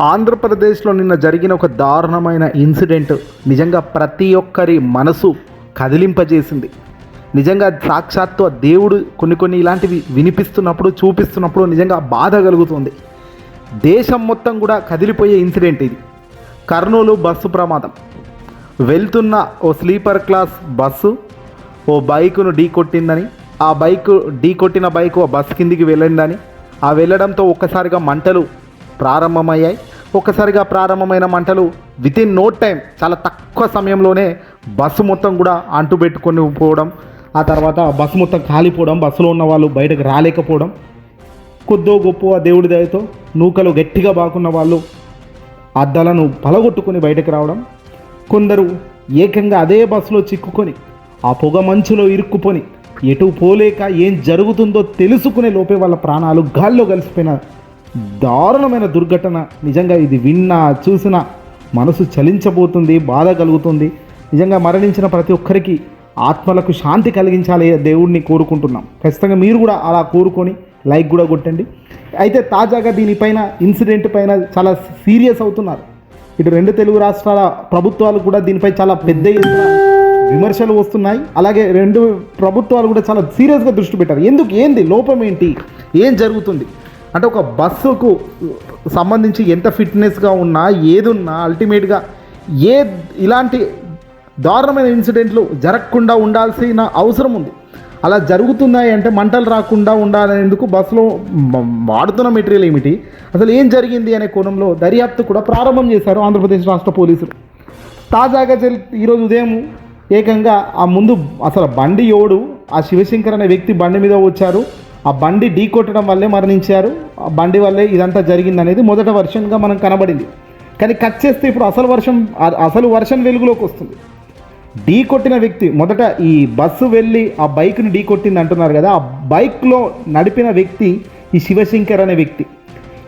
ఆంధ్రప్రదేశ్లో నిన్న జరిగిన ఒక దారుణమైన ఇన్సిడెంట్ నిజంగా ప్రతి ఒక్కరి మనసు కదిలింపజేసింది. నిజంగా సాక్షాత్తు ఆ దేవుడు కొన్ని కొన్ని ఇలాంటివి వినిపిస్తున్నప్పుడు చూపిస్తున్నప్పుడు నిజంగా బాధ కలుగుతుంది. దేశం మొత్తం కూడా కదిలిపోయే ఇన్సిడెంట్ ఇది. కర్నూలు బస్సు ప్రమాదం. వెళ్తున్న ఓ స్లీపర్ క్లాస్ బస్సు ఓ బైకును ఢీ కొట్టిందని ఆ బైక్ ఢీ కొట్టిన బైక్ ఓ బస్ కిందికి వెళ్ళిందని ఆ వెళ్ళడంతో ఒక్కసారిగా మంటలు ప్రారంభమయ్యాయి. ఒక్కసారిగా ప్రారంభమైన మంటలు విత్ ఇన్ నో టైం చాలా తక్కువ సమయంలోనే బస్సు మొత్తం కూడా అంటుపెట్టుకొని పోవడం ఆ తర్వాత బస్సు మొత్తం కాలిపోవడం బస్సులో ఉన్న వాళ్ళు బయటకు రాలేకపోవడం కొద్దో గొప్ప దేవుడి దయతో నూకలు గట్టిగా బాకున్న వాళ్ళు అద్దాలను పలగొట్టుకొని బయటకు రావడం కొందరు ఏకంగా అదే బస్సులో చిక్కుకొని ఆ పొగ మంచులో ఇరుక్కుపోని ఎటు పోలేక ఏం జరుగుతుందో తెలుసుకునే లోపే వాళ్ళ ప్రాణాలు గాల్లో కలిసిపోయిన దారుణమైన దుర్ఘటన. నిజంగా ఇది విన్నా చూసినా మనసు చలించబోతుంది బాధ కలుగుతుంది. నిజంగా మరణించిన ప్రతి ఒక్కరికి ఆత్మలకు శాంతి కలిగించాలి దేవుడిని కోరుకుంటున్నాం. ఖచ్చితంగా మీరు కూడా అలా కోరుకొని లైక్ కూడా కొట్టండి. అయితే తాజాగా దీనిపైన ఇన్సిడెంట్ పైన చాలా సీరియస్ అవుతున్నారు. ఇటు రెండు తెలుగు రాష్ట్రాల ప్రభుత్వాలు కూడా దీనిపై చాలా పెద్ద ఎత్తున విమర్శలు వస్తున్నాయి. అలాగే రెండు ప్రభుత్వాలు కూడా చాలా సీరియస్గా దృష్టి పెట్టారు. ఎందుకు? ఏంది? లోపం ఏంటి? ఏం జరుగుతుంది? అంటే ఒక బస్సుకు సంబంధించి ఎంత ఫిట్నెస్గా ఉన్నా ఏదున్నా అల్టిమేట్గా ఏ ఇలాంటి దారుణమైన ఇన్సిడెంట్లు జరగకుండా ఉండాల్సిన అవసరం ఉంది. అలా జరుగుతున్నాయి అంటే మంటలు రాకుండా ఉండాలనేందుకు బస్సులో వాడుతున్న మెటీరియల్ ఏమిటి? అసలు ఏం జరిగింది అనే కోణంలో దర్యాప్తు కూడా ప్రారంభం చేశారు ఆంధ్రప్రదేశ్ రాష్ట్ర పోలీసులు. తాజాగా జరి ఈరోజు ఉదయం ఏకంగా ఆ ముందు అసలు బండి ఎవడు? ఆ శివశంకర్ అనే వ్యక్తి బండి మీద వచ్చారు. ఆ బండి ఢీ కొట్టడం వల్లే మరణించారు. ఆ బండి వల్లే ఇదంతా జరిగింది అనేది మొదట వర్షన్గా మనం కనబడింది. కానీ కట్ చేస్తే ఇప్పుడు అసలు వర్షం అసలు వర్షన్ వెలుగులోకి వస్తుంది. ఢీ కొట్టిన వ్యక్తి మొదట ఈ బస్సు వెళ్ళి ఆ బైక్ని ఢీ కొట్టింది అంటున్నారు కదా ఆ బైక్లో నడిపిన వ్యక్తి ఈ శివశంకర్ అనే వ్యక్తి.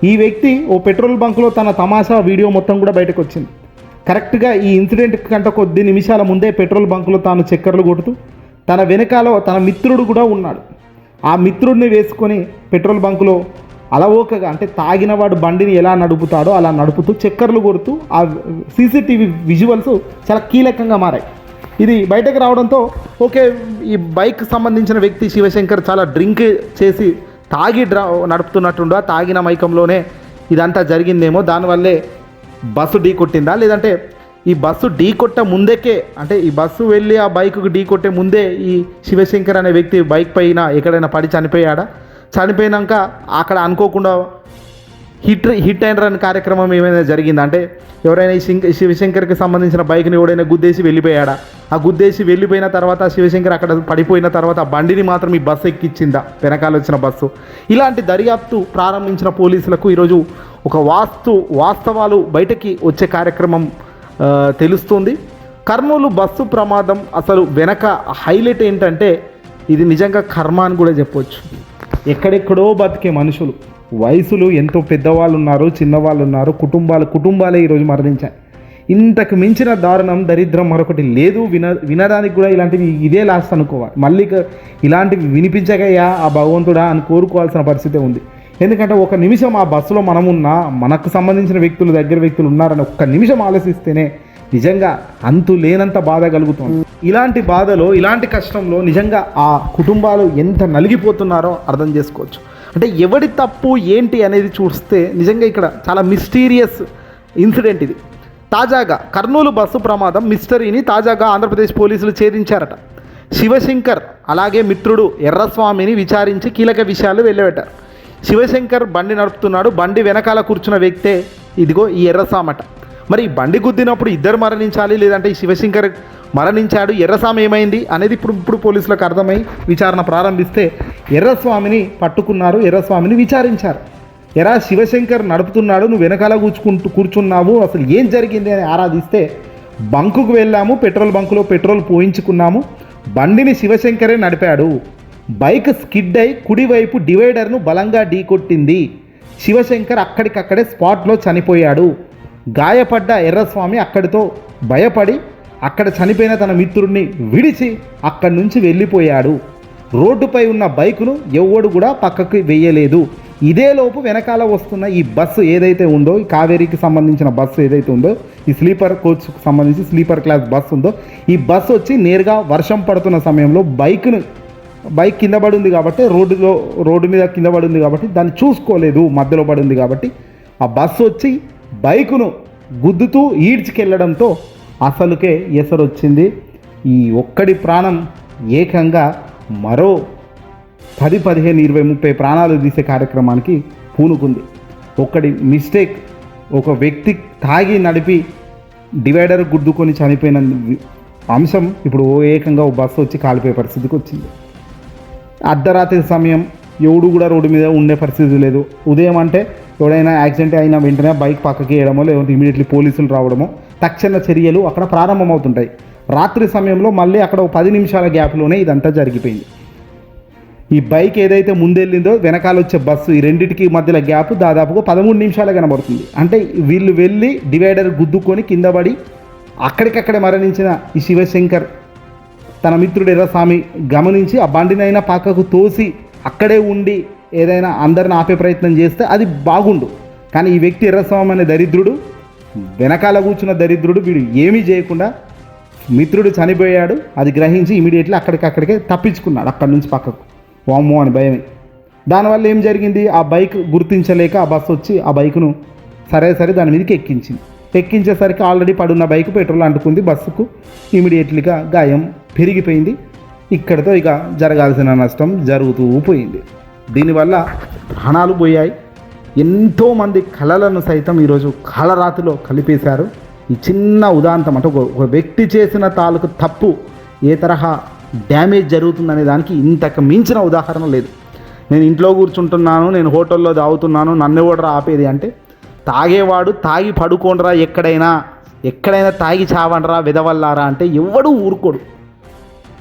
ఈ వ్యక్తి ఓ పెట్రోల్ బంక్లో తన తమాషా వీడియో మొత్తం కూడా బయటకు వచ్చింది. కరెక్ట్గా ఈ ఇన్సిడెంట్ కంటే కొద్ది నిమిషాల ముందే పెట్రోల్ బంకులో తాను చక్కర్లు కొడుతూ తన వెనకాల తన మిత్రుడు కూడా ఉన్నాడు. ఆ మిత్రుడిని వేసుకొని పెట్రోల్ బంకులో అలవోకగా అంటే తాగినవాడు బండిని ఎలా నడుపుతాడో అలా నడుపుతూ చక్కర్లు కొడుతూ ఆ సీసీటీవీ విజువల్స్ చాలా కీలకంగా మారాయి. ఇది బయటకు రావడంతో ఓకే ఈ బైక్ సంబంధించిన వ్యక్తి శివశంకర్ చాలా డ్రింక్ చేసి తాగి డ్రా నడుపుతున్నట్టుండా తాగిన మైకంలోనే ఇదంతా జరిగిందేమో దానివల్లే బస్సు ఢీ కొట్టిందా లేదంటే ఈ బస్సు ఢీ కొట్ట ముందేకే అంటే ఈ బస్సు వెళ్ళి ఆ బైక్కి ఢీ కొట్టే ముందే ఈ శివశంకర్ అనే వ్యక్తి బైక్ పైన ఎక్కడైనా పడి చనిపోయాడా? చనిపోయినాక అక్కడ అనుకోకుండా హిట్ హిట్ అండ్ రన్ కార్యక్రమం ఏమైనా జరిగిందా? అంటే ఎవరైనా ఈ శంక శివశంకర్కి సంబంధించిన బైక్ని ఎవడైనా గుద్దేసి వెళ్ళిపోయాడా? ఆ గుద్దేసి వెళ్ళిపోయిన తర్వాత శివశంకర్ అక్కడ పడిపోయిన తర్వాత ఆ బండిని మాత్రం ఈ బస్సు ఎక్కిచ్చిందా వెనకాల వచ్చిన బస్సు. ఇలాంటి దర్యాప్తు ప్రారంభించిన పోలీసులకు ఈరోజు ఒక వాస్తు వాస్తవాలు బయటకి వచ్చే కార్యక్రమం తెలుస్తుంది. కర్నూలు బస్సు ప్రమాదం అసలు వెనక హైలైట్ ఏంటంటే ఇది నిజంగా కర్మ అని కూడా చెప్పొచ్చు. ఎక్కడెక్కడో బతికే మనుషులు వయసులు ఎంతో పెద్దవాళ్ళు ఉన్నారు చిన్నవాళ్ళు ఉన్నారు కుటుంబాలు కుటుంబాలే ఈరోజు మరణించాయి. ఇంతకు మించిన దారుణం దరిద్రం మరొకటి లేదు. విన వినడానికి కూడా ఇలాంటివి ఇదే లాస్ట్ అనుకోవాలి. మళ్ళీ ఇలాంటివి వినిపించగయ్యా ఆ భగవంతుడా అని కోరుకోవాల్సిన పరిస్థితి ఉంది. ఎందుకంటే ఒక నిమిషం ఆ బస్సులో మనం ఉన్నా మనకు సంబంధించిన వ్యక్తులు దగ్గర వ్యక్తులు ఉన్నారని ఒక్క నిమిషం ఆలోచిస్తేనే నిజంగా అంతు లేనంత బాధ కలుగుతుంది. ఇలాంటి బాధలో ఇలాంటి కష్టంలో నిజంగా ఆ కుటుంబాలు ఎంత నలిగిపోతున్నారో అర్థం చేసుకోవచ్చు. అంటే ఎవడి తప్పు ఏంటి అనేది చూస్తే నిజంగా ఇక్కడ చాలా మిస్టీరియస్ ఇన్సిడెంట్ ఇది. తాజాగా కర్నూలు బస్సు ప్రమాదం మిస్టరీని తాజాగా ఆంధ్రప్రదేశ్ పోలీసులు ఛేదించారట. శివశంకర్ అలాగే మిత్రుడు ఎర్రస్వామిని విచారించి కీలక విషయాలు వెళ్ళబెట్టారు శివశంకర్ బండి నడుపుతున్నాడు బండి వెనకాల కూర్చున్న వ్యక్తే ఇదిగో ఈ ఎర్రసామట మరి ఈ బండి గుద్దినప్పుడు ఇద్దరు మరణించాలి లేదంటే ఈ శివశంకర్ మరణించాడు ఎర్రస్వామి ఏమైంది అనేది ఇప్పుడు ఇప్పుడు పోలీసులకు అర్థమై విచారణ ప్రారంభిస్తే ఎర్రస్వామిని పట్టుకున్నారు ఎర్రస్వామిని విచారించారు. ఎరా శివశంకర్ నడుపుతున్నాడు నువ్వు వెనకాల కూర్చుకుంటూ కూర్చున్నావు అసలు ఏం జరిగింది అని ఆరాధిస్తే బంకుకు వెళ్ళాము పెట్రోల్ బంకులో పెట్రోల్ పోయించుకున్నాము బండిని శివశంకరే నడిపాడు. బైక్ స్కిడ్ అయి కుడివైపు డివైడర్ను బలంగా ఢీకొట్టింది. శివశంకర్ అక్కడికక్కడే స్పాట్లో చనిపోయాడు. గాయపడ్డ ఎర్రస్వామి అక్కడితో భయపడి అక్కడ చనిపోయిన తన మిత్రుడిని విడిచి అక్కడి నుంచి వెళ్ళిపోయాడు. రోడ్డుపై ఉన్న బైకును ఎవ్వడు కూడా పక్కకు వెయ్యలేదు ఇదేలోపు వెనకాల వస్తున్న ఈ బస్సు ఏదైతే ఉందో ఈ కావేరీకి సంబంధించిన బస్సు ఏదైతే ఉందో ఈ స్లీపర్ కోచ్కి సంబంధించి స్లీపర్ క్లాస్ బస్సు ఉందో ఈ బస్సు వచ్చి నేరుగా వర్షం పడుతున్న సమయంలో బైక్ను బైక్ కింద పడి ఉంది కాబట్టి రోడ్డులో రోడ్డు మీద కింద పడి ఉంది కాబట్టి దాన్ని చూసుకోలేదు మధ్యలో పడి ఉంది కాబట్టి. ఆ బస్సు వచ్చి బైకును గుద్దుతూ ఈడ్చుకెళ్ళడంతో అసలుకే ఎసరు వచ్చింది. ఈ ఒక్కడి ప్రాణం ఏకంగా మరో పది పదిహేను ఇరవై ముప్పై ప్రాణాలు తీసే కార్యక్రమానికి పూనుకుంది. ఒక్కడి మిస్టేక్ ఒక వ్యక్తి తాగి నడిపి డివైడర్ గుద్దుకొని చనిపోయిన అంశం ఇప్పుడు ఓ ఏకంగా ఓ బస్సు వచ్చి కాలిపోయే పరిస్థితికి వచ్చింది. అర్ధరాత్రి సమయం ఎవడు కూడా రోడ్డు మీద ఉండే పరిస్థితి లేదు. ఉదయం అంటే ఎవడైనా యాక్సిడెంట్ అయిన వెంటనే బైక్ పక్కకి వేయడమో లేదంటే ఇమీడియట్లీ పోలీసులు రావడమో తక్షణ చర్యలు అక్కడ ప్రారంభమవుతుంటాయి. రాత్రి సమయంలో మళ్ళీ అక్కడ ఒక పది నిమిషాల గ్యాప్లోనే ఇదంతా జరిగిపోయింది. ఈ బైక్ ఏదైతే ముందెళ్ళిందో వెనకాల వచ్చే బస్సు ఈ రెండింటికి మధ్యలో గ్యాప్ దాదాపుగా పదమూడు నిమిషాలే కనబడుతుంది. అంటే వీళ్ళు వెళ్ళి డివైడర్ గుద్దుకొని కింద పడి అక్కడికక్కడే మరణించిన ఈ శివశంకర్ తన మిత్రుడు ఎర్రస్వామి గమనించి ఆ బండినైనా పక్కకు తోసి అక్కడే ఉండి ఏదైనా అందరిని ఆపే ప్రయత్నం చేస్తే అది బాగుండు. కానీ ఈ వ్యక్తి ఎర్రస్వామి అనే దరిద్రుడు వెనకాల కూర్చున్న దరిద్రుడు వీడు ఏమీ చేయకుండా మిత్రుడు చనిపోయాడు. అది గ్రహించి ఇమీడియట్లీ అక్కడికక్కడికే తప్పించుకున్నాడు అక్కడి నుంచి పక్కకు. వామ్మో అని భయమే. దానివల్ల ఏం జరిగింది? ఆ బైక్ గుర్తించలేక ఆ బస్సు వచ్చి ఆ బైకును సరే సరే దాని మీదకి ఎక్కించింది. ఎక్కించేసరికి ఆల్రెడీ పడున్న బైక్ పెట్రోల్ అంటుకుంది బస్సుకు. ఇమీడియట్లీగా గాయం పెరిగిపోయింది. ఇక్కడితో ఇక జరగాల్సిన నష్టం జరుగుతూ పోయింది. దీనివల్ల ప్రాణాలు పోయాయి. ఎంతోమంది కళలను సైతం ఈరోజు కాలరాతిలో కలిపేశారు. ఈ చిన్న ఉదాంతం అంటే ఒక వ్యక్తి చేసిన తాలూకు తప్పు ఏ తరహా డ్యామేజ్ జరుగుతుందనే దానికి ఇంతకు మించిన ఉదాహరణ లేదు. నేను ఇంట్లో కూర్చుంటున్నాను నేను హోటల్లో తాగుతున్నాను నన్ను కూడా ఆపేది అంటే తాగేవాడు తాగి పడుకోండిరా ఎక్కడైనా ఎక్కడైనా తాగి చావండిరా విధవల్లారా అంటే ఎవడూ ఊరుకోడు.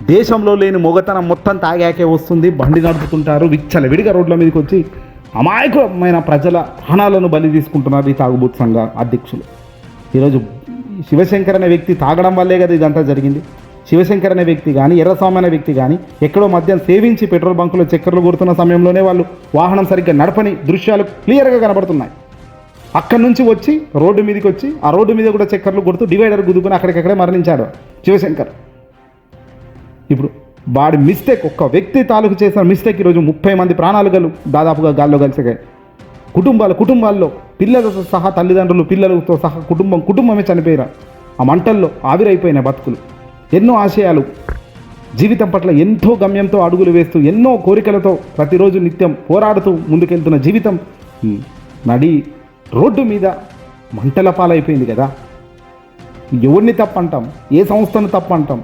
దేశంలో లేని మొగతనం మొత్తం తాగాకే వస్తుంది. బండి నడుపుతుంటారు. విచ్చల విడిగా రోడ్ల మీదకి వచ్చి అమాయకమైన ప్రజల ప్రాణాలను బలి తీసుకుంటున్నారు ఈ తాగుబోతు సంఘ అధ్యక్షులు. ఈరోజు శివశంకర్ అనే వ్యక్తి తాగడం వల్లే కదా ఇదంతా జరిగింది. శివశంకర్ అనే వ్యక్తి కానీ ఎర్రస్వామి అనే వ్యక్తి కానీ ఎక్కడో మద్యం సేవించి పెట్రోల్ బంకులో చక్కెరలు కొడుతున్న సమయంలోనే వాళ్ళు వాహనం సరిగ్గా నడపని దృశ్యాలు క్లియర్గా కనబడుతున్నాయి. అక్కడి నుంచి వచ్చి రోడ్డు మీదకి వచ్చి ఆ రోడ్డు మీద కూడా చక్కెరలు కొడుతూ డివైడర్ గుద్దుకుని అక్కడికక్కడే మరణించాడు శివశంకర్. ఇప్పుడు వాడి మిస్టేక్ ఒక్క వ్యక్తి తాలూకు చేసిన మిస్టేక్ ఈరోజు ముప్పై మంది ప్రాణాలు గలు దాదాపుగా గాల్లో కలిసాయి. కుటుంబాలు కుటుంబాల్లో పిల్లలతో సహా తల్లిదండ్రులు పిల్లలతో సహా కుటుంబం కుటుంబమే చనిపోయారు ఆ మంటల్లో ఆవిరైపోయిన బతుకులు. ఎన్నో ఆశయాలు. జీవితం పట్ల ఎంతో గమ్యంతో అడుగులు వేస్తూ ఎన్నో కోరికలతో ప్రతిరోజు నిత్యం పోరాడుతూ ముందుకెళ్తున్న జీవితం నడి రోడ్డు మీద మంటల పాలైపోయింది కదా. ఎవరిని తప్పంటాం? ఏ సంస్థను తప్పంటాం?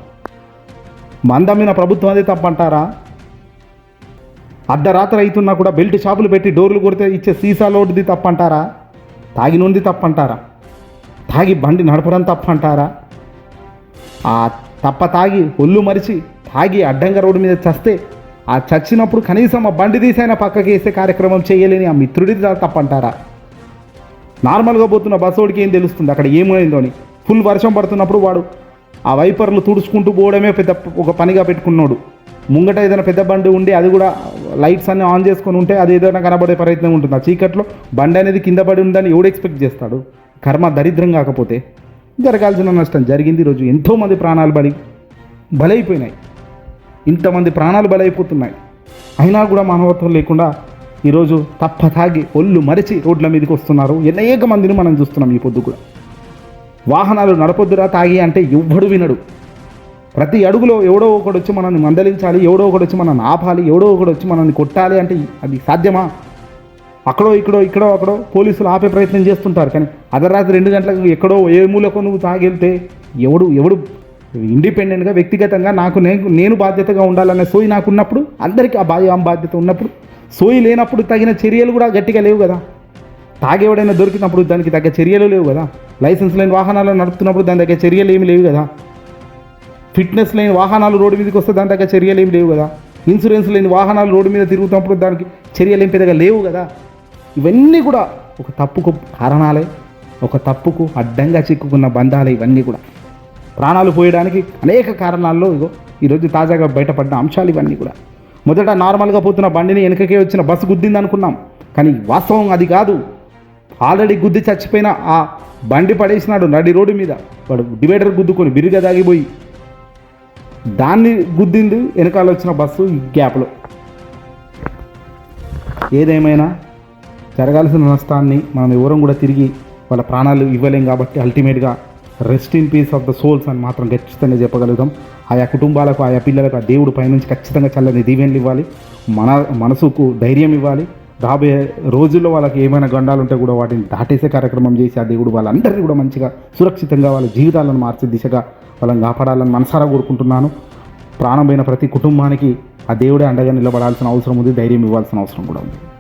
మందమైన ప్రభుత్వం అదే తప్పంటారా? అర్ధరాత్రి అవుతున్నా కూడా బెల్ట్ షాపులు పెట్టి డోర్లు కొడితే ఇచ్చే సీసా లోటుది తప్పంటారా? తాగినోంది తప్పంటారా? తాగి బండి నడపడం తప్పంటారా? ఆ తప్ప తాగి ఒళ్ళు మరిచి తాగి అడ్డంగా రోడ్డు మీద చస్తే ఆ చచ్చినప్పుడు కనీసం ఆ బండి తీసైనా పక్కకి వేసే కార్యక్రమం చేయలేని ఆ మిత్రుడిది తప్పంటారా? నార్మల్గా పోతున్న బస్సోడికి ఏం తెలుస్తుంది? అక్కడ ఏమైందో అని. ఫుల్ వర్షం పడుతున్నప్పుడు వాడు ఆ వైపర్లు తుడుచుకుంటూ పోవడమే పెద్ద ఒక పనిగా పెట్టుకున్నాడు. ముంగట ఏదైనా పెద్ద బండి ఉండి అది కూడా లైట్స్ అన్ని ఆన్ చేసుకొని ఉంటే అది ఏదైనా కనబడే ప్రయత్నం ఉంటుంది? ఆ చీకట్లో బండి అనేది కింద పడి ఉందని ఎవడు ఎక్స్పెక్ట్ చేస్తాడు? కర్మ దరిద్రం కాకపోతే జరగాల్సిన నష్టం జరిగింది ఈరోజు ఎంతోమంది ప్రాణాలు బలి బలైపోయినాయి. ఇంతమంది ప్రాణాలు బలైపోతున్నాయి. అయినా కూడా మానవత్వం లేకుండా ఈరోజు తప్ప తాగి ఒళ్ళు మరిచి రోడ్ల మీదకి వస్తున్నారు. అనేక మందిని మనం చూస్తున్నాం ఈ పొద్దు కూడా. వాహనాలు నడపొద్దురా తాగి అంటే ఎవ్వడు వినడు. ప్రతి అడుగులో ఎవడో ఒకడు వచ్చి మనల్ని మందలించాలి ఎవడో ఒకడు వచ్చి మనల్ని ఆపాలి ఎవడో ఒకడు వచ్చి మనల్ని కొట్టాలి అంటే అది సాధ్యమా? అక్కడో ఇక్కడో ఇక్కడో అక్కడో పోలీసులు ఆపే ప్రయత్నం చేస్తుంటారు కానీ అర్ధరాత్రి రెండు గంటలకు ఎక్కడో ఏ మూలకు నువ్వు తాగెళ్తే ఎవడు ఎవడు ఇండిపెండెంట్గా వ్యక్తిగతంగా నాకు నేను నేను బాధ్యతగా ఉండాలనే సోయి నాకు ఉన్నప్పుడు అందరికీ ఆ బాధ్య బాధ్యత ఉన్నప్పుడు సోయి లేనప్పుడు తగిన చర్యలు కూడా గట్టిగా లేవు కదా. తాగేవాడైనా దొరికినప్పుడు దానికి తగ్గ చర్యలు లేవు కదా. లైసెన్స్ లేని వాహనాలు నడుపుతున్నప్పుడు దాని దగ్గర చర్యలు ఏమి లేవు కదా. ఫిట్నెస్ లేని వాహనాలు రోడ్డు మీదకి వస్తే దాని దగ్గర చర్యలు ఏమి లేవు కదా. ఇన్సూరెన్స్ లేని వాహనాలు రోడ్డు మీద తిరుగుతున్నప్పుడు దానికి చర్యలు ఏం పెద్దగా లేవు కదా. ఇవన్నీ కూడా ఒక తప్పుకు కారణాలే ఒక తప్పుకు అడ్డంగా చిక్కుకున్న బంధాలే ఇవన్నీ కూడా. ప్రాణాలు పోయడానికి అనేక కారణాల్లో ఇగో ఈరోజు తాజాగా బయటపడ్డ అంశాలు ఇవన్నీ కూడా. మొదట నార్మల్గా పోతున్న బండిని వెనకకే వచ్చిన బస్సు గుద్దింది అనుకున్నాం కానీ వాస్తవం అది కాదు. ఆల్రెడీ గుద్ది చచ్చిపోయిన ఆ బండి పడేసినాడు నడి రోడ్డు మీద. వాడు డివైడర్ గుద్దుకొని బిరిగా దాగిపోయి దాన్ని గుద్దింది వెనకాల వచ్చిన బస్సు ఈ గ్యాప్లో. ఏదేమైనా జరగాల్సిన నష్టాన్ని మనం ఎవరం కూడా తిరిగి వాళ్ళ ప్రాణాలు ఇవ్వలేం కాబట్టి అల్టిమేట్గా rest in peace of the souls అని మాత్రం ఖచ్చితంగా చెప్పగలుగుతాం. ఆయా కుటుంబాలకు ఆయా పిల్లలకు ఆ దేవుడు పైనుంచి ఖచ్చితంగా చల్లని దీవెనలు ఇవ్వాలి. మన మనసుకు ధైర్యం ఇవ్వాలి. రాబోయే రోజుల్లో వాళ్ళకి ఏమైనా గండాలు ఉంటే కూడా వాటిని దాటేసే కార్యక్రమం చేసి ఆ దేవుడు వాళ్ళందరినీ కూడా మంచిగా సురక్షితంగా వాళ్ళ జీవితాలను మార్చే దిశగా వాళ్ళని కాపాడాలని మనసారా కోరుకుంటున్నాను. ప్రాణమైన ప్రతి కుటుంబానికి ఆ దేవుడే అండగా నిలబడాల్సిన అవసరం ఉంది ధైర్యం ఇవ్వాల్సిన అవసరం కూడా ఉంది.